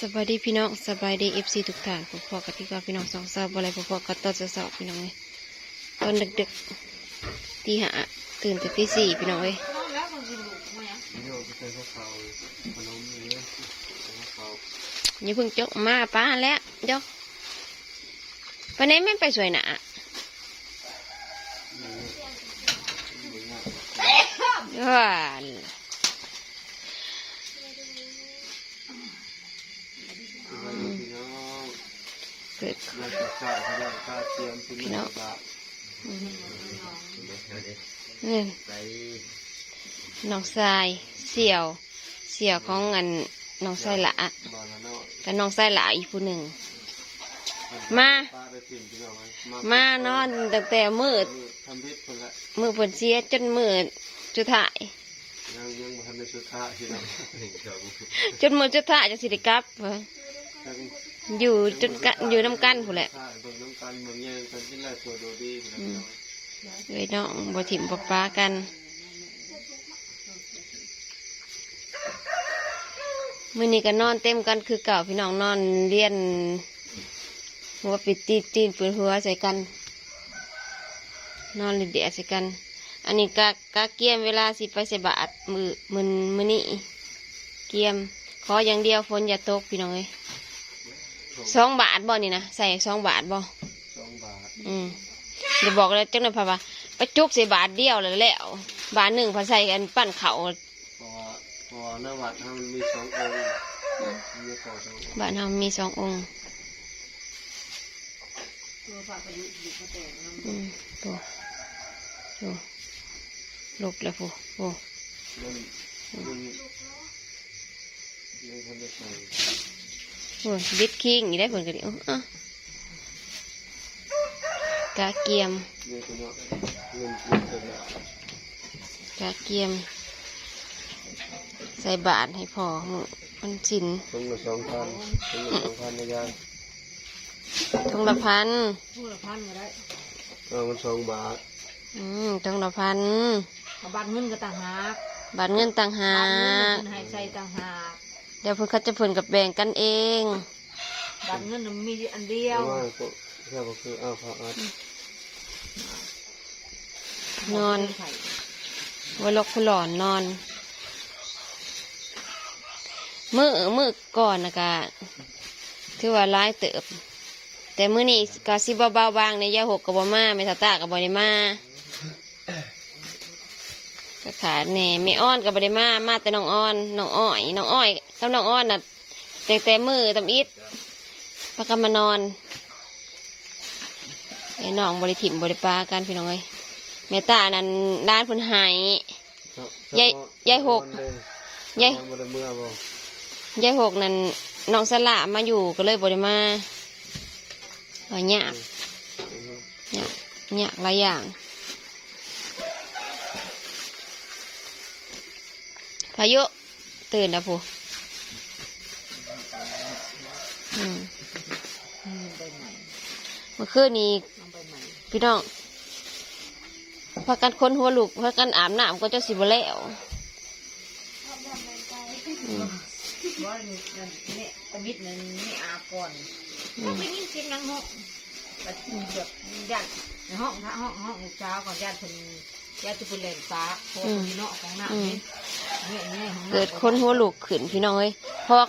สบายดีพี่น้องสบายดีเอฟซีทุกท่านพบๆกับที่ก็พี่น้องสองสาวบอะไรพบๆกับตอนสาร์ๆพี่น้องเลยตอนดึกๆตีหาตื่นแต่ตีสี่พี่น้องเลยน้องแล้วคนกินลูกมั้ยอะนี่เราจะใช้ข้าวขนมนี่เลยข้าวอย่าพิ่งจกมาป้าแล้วจกไปไหนไม่ไปสวยหนาว้าน พี่น้อง เกิดมาจากข้าวที่ได้ข้าวเตรียมที่นี่บาทนี่นใส่น้องทรายเสี่ยว เสี่ยวของอันน้องทรายหละบาลาโน่กับน้องทรายหละอีกผู้หนึ่งมาป้าได้ปิ่นพี่น้องมานอนตั้งแต่มืดทำพิษคนละมือฝนเสียจนมืดจุดถ่ายยังยังมาทำในสุดท้ายพี่น้องจนมือจุดถ่ายจะสิได้กลับเว้ยอ ยู่จนกะอยู่น้ำกันผู้นแหละ ใช่เบิ่งน้ำกันเบิ่งเงี้ยกันที่แรกตัวดูดีพี่น้องเลยน้องบ่ถิ่มบ่ป้ากัน มื้อนี้ก็นอนเต็มกันคือเก่าพี่น้องนอนเรียน หัวปิดตีนตีนปืนหัวใส่กัน นอนเดียดใส่กัน อันนี้กากาเกียมเวลาสิไปใส่บาทมือมือมือนี้เกียมขออย่างเดียวฝนอย่าตกพี่น้องเอ้ย สองบาทบ่นี่นะใส่สองบาทบ่สองบาทอืมเดี๋ยวบอกเลยจังหน่อยพะว่าไปจุกใส่บาทเดียวเลยแล้วบาทหนึ่งพอใส่กันปั้นเขาวเพราะว่าเพราะว่าหน้าวัดมันมีสององค์มีต่อสององค์บาทเรามีสององค์ตัวฝากประยุกต์อยู่ก็แต่น้ำอืมโอ้โอ้ลบแล้วโอ้โอ้มันมันยังคนได้ใส่โอ้ บิดคิงอีได้ผลกันดิเอ้าอะกาเกียมเงินตัวเนาะเงินเงินตัวเนาะกาเกียม ใส่บาทให้พอมื้อมันสินตรงละสองพันตรงละสองพันนะยายทงละพันผู้ละพันก็ได้เอามันสองบาท อืมทงละพันเอาบัตรเงินก็ต่างหากบาทเงินต่างหาบัตรกเงินให้ใส่ต่างหากเดี๋ยวเพิ่นเขาจะเพิ่นกับแบ่งกันเองบัตรเงินมันมีอันเดียแต่วว่าก็แค่ก็คือเอาพระอัดนอนไว้ลกผู้หลอนนอนมือมือก่อนนะกะถือว่าร้ายเติบ แต่มื้อนี้ก็สิเบาๆบางในยาหกกับบมาไม่ตาตากับบได้มา ก็ขาดแหน่ไม่อ้อนกับบได้มามาแต่น้องอ้อนน้องอ้อยน้องอ้อยกับน้องอ้อนน่ะแต่แต่มือตำอิดพากันมานอนไอ้น้องบริถิ่มบริปลากันพี่น้องเอ้ยแม่ตานั่นร้านเพิ่นใหายยายยายหกยายยายบ่ได้เมื่อบ่ยายหกนั่นน้องสละมาอยู่ก็เลยบริมาว่าหยากหยากหยากหลายอย่าง พายุตื่นแล้วผู้อืมไปใหม่เมื่อคืนนี้น้องไปใหม่พี่น้องพากันค้นหัวลูกพากันอาบน้ำก็จะสิบแล้วอืมว่าเนี่ยตะมิดนั่นนี่อาก่อนอืมันมไปยินเสียงนังห้องแบบแบบยันในห้องถ้าห้องห้องเช้าก่อนยันเป็น ยันจะเป็นแหล่งฟ้าโคตรเนาะของน้ำนี่เนี่ยเนี่ยของเกิดค้นหัวลูกขึ้นพี่น้องเอ้ยเพราะว่า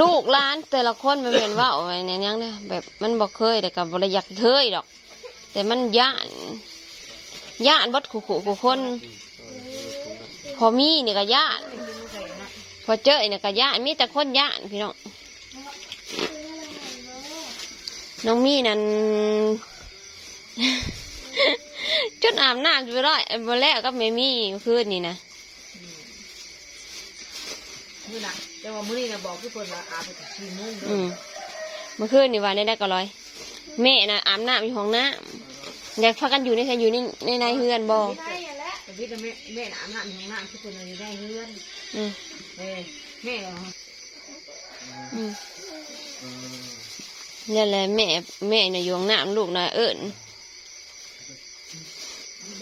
ลูกร้านแต่ละคนมันเป็นว่าอะไรเนี่ยยังเนี่ยแบบมันบอกเคยแต่กับบริยักเคยดอก แต่มันย่านย่านบัดขู่ขู่คน พอมีเนี่ยก็ย่านพอเจอเนี่ยก็ย่านมีแต่คนย่านพี่น้องน้องมีนั่น จนอาบน้ำจะไปร้อยมาแล้วก็ไม่มีคืนนี่นะนี่นะแต่ว่ามื้อนี้นะบอกทุกคนว่าอาบไปถึงสี่โมงเด้อือมเมื่อคืนนี่วันได้ได้ก็ร้อยแม่น่ะอาบน้ำอยู่ห้องน้ำอยากพากันอยู่ในใครอยู่ในในในเฮือนบ่แต่พี่จะแม่แม่น้ำน้ำของน้ำทุกคนเลยได้เฮือนอืมเอ้แม่เหรออืมนี่แหละแม่แม่น่ะอยู่ห้องน้ำลูกน่ะเอิญบอก แ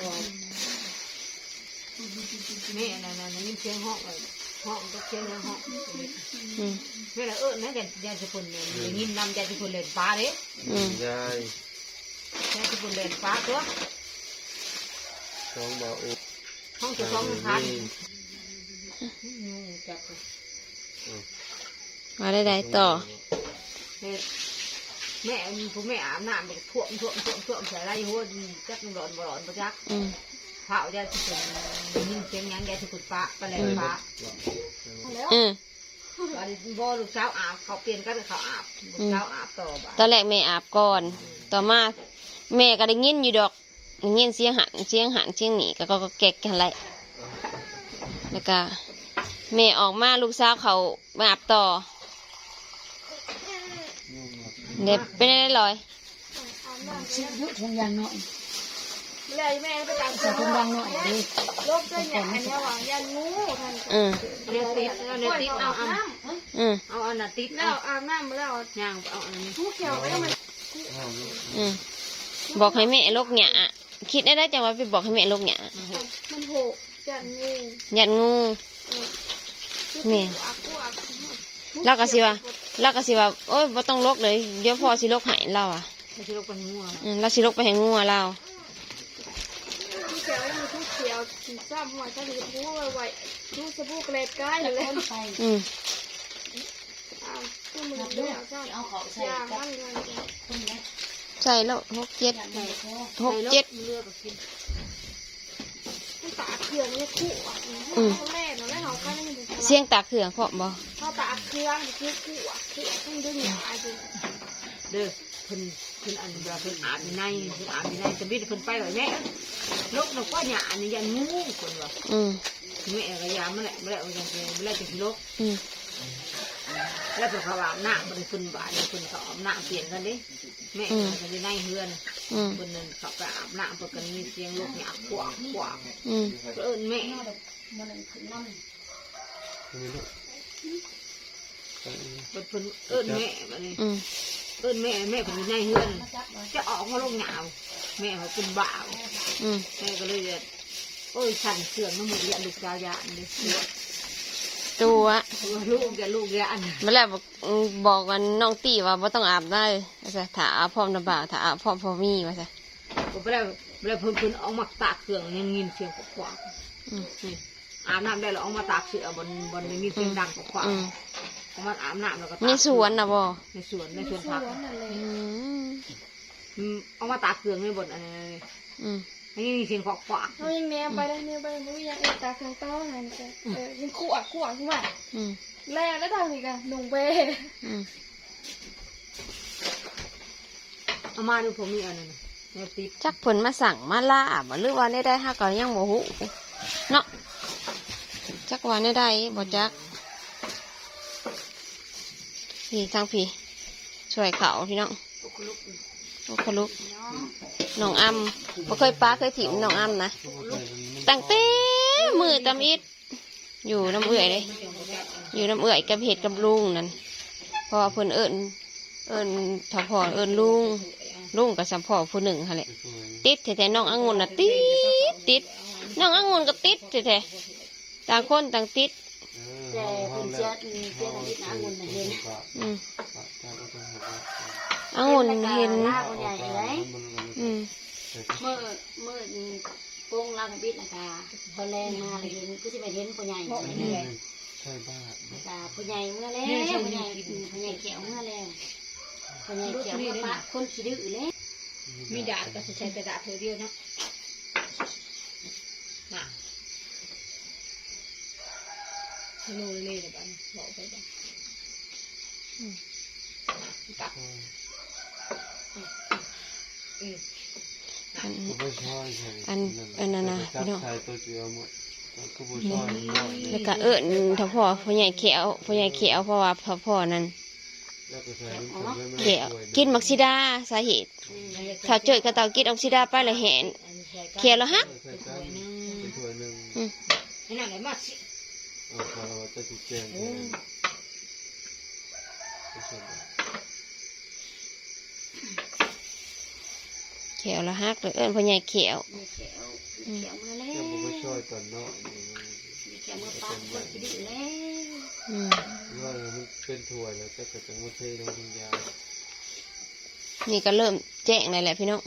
ม่น่ะน่ะยินเสียงห้องเลยห้องตะเคียนห้องอืมไม่ละเอิญนะแกยาสุพลเนี่ยยินนำยาสุพลเล่นปลาเด้อืมยายยาสุพลเล่นปลาตัวสองบ่าวอุห้องจะสองพันจับมาได้ได้ต่อ แม่ผู้แม่อาบน้ำเด็กท่วมท่วมท่วมท่วมใส่ไรหัวจักร้อนบ่ร้อนบ่จักอืมเผายาสุพลยินเสียงยังยาสุพลปลาปลาแหลมปลาอืมบาดบ่ลูกสาวอาบเขาเปลี่ยนกันเขาอาบลูกสาวอาบต่อบ่าตอนแรกแม่อาบก่อน ต่อมาแม่ก็ได้ยินอยู่ดอกได้ยินเสียงหันเสียงหันเสียงหนีก็ก็ก็แกกกันไรแล้วก็แม่ออกมาลูกสาวเขามาอาบต่อ เด็บเป็นอะไรลอยคงยังเนาะเลยแม่ไปตามแต่คงยังเนาะดิลบด้วยเนี่ยอันนี้ยหวังยันงูท่านอืมเรียติดเรียติดเอาเอาอืมเอาอันน่ะติดแล้วเอาน้ำแล้วยางเอาอันนี้ผู้เขียวก็ยังมันอืมบอกให้แม่ลกหยคิดได้ได้จังว่าไปบอกให้แม่ลกหยมันโหยันงูยันงูแม่แล้วก็สิว่า แล้วก็สิว่าโอ้ยบ่ต้องลกเลย เดี๋ยวพ่อสิลกให้เราอะไม่ใช่ลูกเป็นงัวอืมเราสิลกไปให้งูเราผู้เขียวยังมีผู้เขียวสีซ้ำหัวจะหรือผู้ไวๆผู้สบู่เกล็ดใกล้เลยอืมอ้าวผู้มือเดียวซ้ำเอาของใส่ยางมันเลยใส่แล้วหกเจ็ดหกเจ็ดเลือกกินมัน ตาเขื่อนนี่คู่อะแม่หนูแม่เขาก็ยังเสียงตาเครื่องพร้อมบ่เขาตาเครื่องคือคู่อะคือต้องดึงหายไปเด้อเพิ่นเพิ่นอันเวลาเพิ่นอาบในเพิ่นอาบในจะบิดเพิ่นไปเลยแม่ลูกนกว่าหยาอันนี้ยันงูคนว่าอืมแม่ก็ยามมาแหละมาแหละยังมาแหละจะกินลูกอืม แล้วเพิ่นเขาอาบน้ำมันเพิ่นบาดเพิ่นเขาอาบน้ำเปลี่ยนกันดิแม่ก็จะได้เฮือนอืมเพิ่นนั่นเขาไปอาบน้ำเพิ่นก็มีเสียงลูกหยาขวากขวากอืมเอิ้นแม่เพิ่นเพิ่นเอิ้นแม่บัดนี้อืมเอิ้นแม่แม่เพิ่นอยู่ในเฮือนจะออกมาลงหนาวแม่เขาเป็นบ่าวอืมแม่ก็เลยจะโอ้ยสั่นเสื่อมน้ำมือยันลูกยายานเลย ตัวลูกจะลูกยานเมื่อแรกบอกอืมบอกกันน้องตีว่าบ่ต้องอาบได้ว่าซะถ้าอาบพร้อมน้ำบ่าวถ้าอาบพร้อมพอมีว่าซะผมไปแล้วไปแล้วเพิ่นเพิ่นเอามาตากเครื่องยังยินเสียงขวากอืมนี่อาบน้ำได้แล้วเอามาตากเสือบนบนได้ยินเสียงดังขวากอืมเอามาอาบน้ำแล้วก็ตากในสวนน่ะบ่ในสวนในสวนสผักวนนั่นเลยอืมอืมเอามาตากเครื่องในบนอันนี้อืม ได้ยินเสียงขวากขวากเขายังแนวไปได้แนวไปมุ้ยยังเอตาเครื่องต้อหันกันเออยังคู่อะคู่อะคู่อะอืมแรงแล้วทางนี้กันหนุ่มเป้อืมเอามาดูผมมีอันนั้นเนี่ยติดจักเพิ่นมาสั่งมาล่าบ่หรือว่าได้ได้ฮะก็ยังบ่ฮู้เนาะจักว่าได้ได้บ่จักพี่ทางพี่ช่วยเขาพี่น้อง โอ้ขลุกน้องอ้ำบ่เคยป้าเคยถิ่มน้องอ้ำนะตั้งแต่มือตำอิดอยู่น้ำเอื่อยเลย อยู่น้ำเอื่อยกับเห็ดกับลุงนั่นพราะว่าเพิ่นเอิญเอิญทอพอเอิญลุงลุงกับสัมพอผู้หนึ่งค่ะแหละติดแต่น้ององุ่นน่ะติดติดน้ององุ่นก็ติดแต่ต่างคนต่างติด แต่เป็นเจ้าเจ้าดิบองุ่นเห็นอืมองุ่นเห็นลาคนใหญ่เลยอืมเมื่อเมื่อโป้งลาบิดนะคะพอแรงมาเลยเห็นก็จะไปเห็นผู้ใหญ่ใช่บ้านะคะผู้ใหญ่เมื่อแล้วผู้ใหญ่ผู้ใหญ่เขียวเมื่อแล้วผู้ใหญ่เขียวเมื่อปะคนขี้ดื้อเลยมีดาดก็จะใช้แต่ดาดเธอเดียวเนาะน่ะฮัล โหลเลยเลยบ้านบอกไปบ้านตักอืมอันไม่ใช่ใช่อันอันนั้นนะพี่น้องใช่ตัวเดียวหมดก็ผู้ช่วยแล้วก็เอิญทอพอผู้ใหญ่เขียวผู้ใหญ่เขียวเพราะว่าพ่อพ่อนั้นแล้วก็ใส่น้ำตาลเขียวกินมักซิดาสาเหตุถ้าเจอกับเตากินออกซิดาไปแล้วเห็นเขียวแล้วฮะ เป็นถ้วยหนึ่งนี่นั่นแหละมาจะถูกแกงเขียวแล้วฮักเลยเอิญพ่อใหญ่เขียวเขียวเขียวเมื่อแล้วผู้ช่วยตอนน้อยเแขวมื่อปะคนขี้ดื้อแล้วอืมว่ามันเป็นถั่วแล้วแต่ก็จะมาเทลงทุนยานี่ก็เริ่มแจ้งเลยแหละพี่น้อง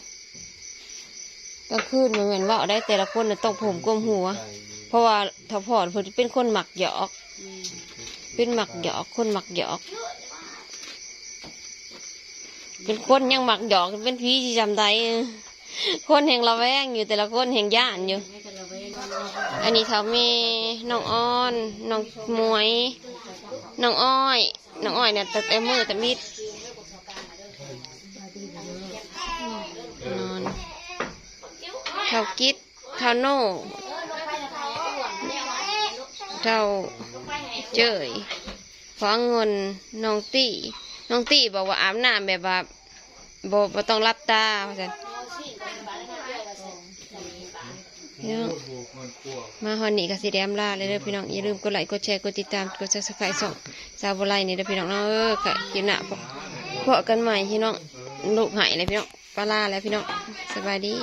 กลางคืนมันเหมือนว่าได้แต่ละคนน่ะต้องผมก้มหัว เพราะว่าถ้าพอดเพิ่นเป็นคนหมักหยอกอืมเป็นหมักหยอก คนหมักหยอก เป็นคนยังหมักหยอก เป็นผีที่จำได้คนแห่งระแวงอยู่แต่ละคนแห่งย่านอยู่ไม่กันเราไปนอนอันนี้เท่าเมน้องอ้อน น้องมวย น้องอ้อย น้องอ้อยเนี่ยแต่แต่มือแต่มิดนอนเท่ากิดเท่าโน่ เท่าเจยพอเงินน้องตี้น้องตี้บอกว่าอาบน้ำแบบว่าบ่บ่ต้องรับตาว่าซั่นพี่น้นมาฮอนนี่ก็สิแดมลาเลยเด้อพี่น้องอย่าลืมกดไลค์กดแชร์กดติดตามกดซับสไครต์ส่งซาวบไลนี่เด้อพี่น้องเนาะเออค่ะคลิปหน้าพบพบกันใหม่พี่น้องลูกหายเลยพี่น้องปลาลาแล้วพี่น้องสบายดี